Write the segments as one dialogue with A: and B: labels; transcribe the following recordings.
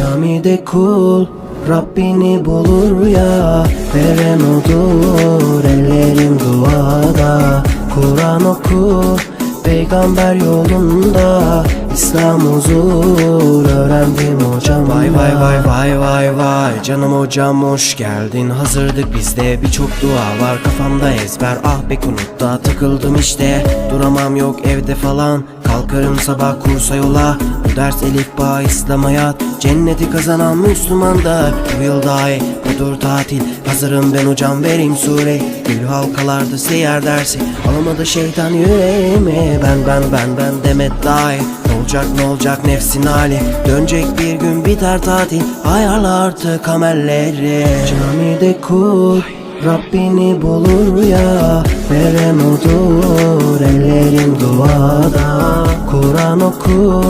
A: Camide kul Rabbini bulur ya. Veren odur ellerim duada. Kur'an oku Peygamber yolunda. İslam huzur öğrendim hocam Vay vay vay vay vay vay. Canım hocam hoş geldin. Hazırdık bizde birçok dua var. Kafamda ezber ah be kunutta Takıldım işte duramam yok evde falan. Kalkarım sabah kursa yola Bu ders elif bağ İslam hayat. Cenneti kazanan Müslümandır Bu yıl dahi budur tatil. Hazırım ben hocam vereyim sure. Gül halkalarda seyer dersi. Alamadı şeytan yüreğime. Ben ben ben ben demet dahi. Ne olacak ne olacak nefsin hali? Dönecek bir gün biter tatil. Ayarla artık amelleri. Camide kul Rabbini bulur ya. Veren odur ellerim duada. Kur'an oku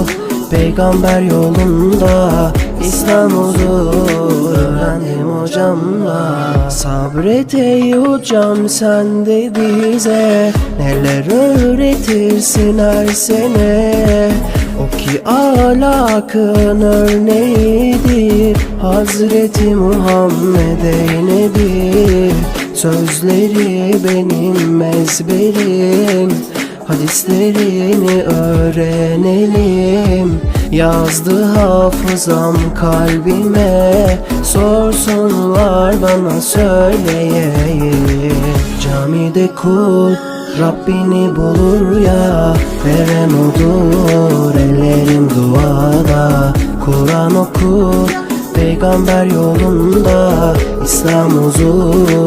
A: Peygamber yolunda İslam huzur öğrendim hocamla. Sabret ey hocam sen de bize Neler öğretirsin her sene? O ki ahlakın örneğidir Hazreti Muhammed'e nedir? Sözleri benim ezberim Hadislerini öğrenelim. Yazdı hafızam kalbime Sorsunlar bana söyleyeyim. Camide kul Rabbini bulur ya Veren odur ellerim duada. Kur'an oku Peygamber yolunda İslam huzur